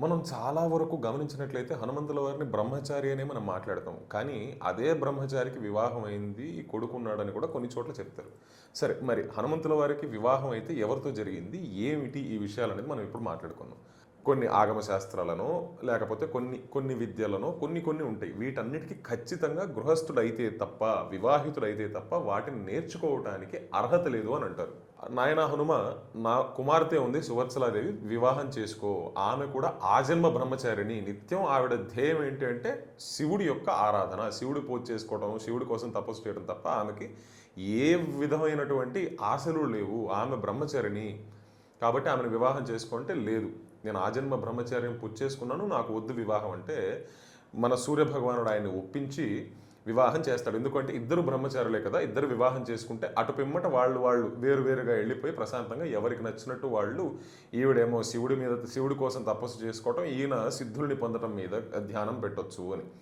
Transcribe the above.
మనం చాలా వరకు గమనించినట్లయితే హనుమంతుల వారిని బ్రహ్మచారి అనే మనం మాట్లాడతాం కానీ అదే బ్రహ్మచారికి వివాహం అయింది కొడుకున్నాడని కూడా కొన్ని చోట్ల చెప్తారు. సరే మరి హనుమంతుల వారికి వివాహం అయితే ఎవరితో జరిగింది? ఏమిటి ఈ విషయాలనేది మనం ఇప్పుడు మాట్లాడుకుందాం. కొన్ని ఆగమ శాస్త్రాలను లేకపోతే కొన్ని కొన్ని విద్యలను కొన్ని కొన్ని ఉంటాయి. వీటన్నిటికీ ఖచ్చితంగా గృహస్థుడైతే తప్ప వివాహితుడైతే తప్ప వాటిని నేర్చుకోవటానికి అర్హత లేదు అని అంటారు. నాయన హనుమ నా కుమార్తె ఉంది సువత్సలాదేవి వివాహం చేసుకో. ఆమె కూడా ఆజన్మ బ్రహ్మచారిణి. నిత్యం ఆవిడ ధ్యేయం ఏంటి అంటే శివుడి యొక్క ఆరాధన. శివుడి పూజ చేసుకోవడం శివుడి కోసం తపస్సు చేయడం తప్ప ఆమెకి ఏ విధమైనటువంటి ఆశలు లేవు. ఆమె బ్రహ్మచారిణి. కాబట్టి ఆమెను వివాహం చేసుకుంటే లేదు. నేను ఆజన్మ బ్రహ్మచారిని పూజ చేసుకున్నాను నాకు వద్దు వివాహం అంటే మన సూర్య భగవానుడు ఆయన్ని ఒప్పించి వివాహం చేస్తాడు. ఎందుకంటే ఇద్దరు బ్రహ్మచారులే కదా ఇద్దరు వివాహం చేసుకుంటే అటు పిమ్మట వాళ్ళు వాళ్ళు వేరు వేరుగా వెళ్ళిపోయి ప్రశాంతంగా ఎవరికి నచ్చినట్టు వాళ్ళు ఈవిడేమో శివుడి మీద శివుడి కోసం తపస్సు చేసుకోవటం ఈయన సిద్ధుల్ని పొందటం మీద ధ్యానం పెట్టొచ్చు అని.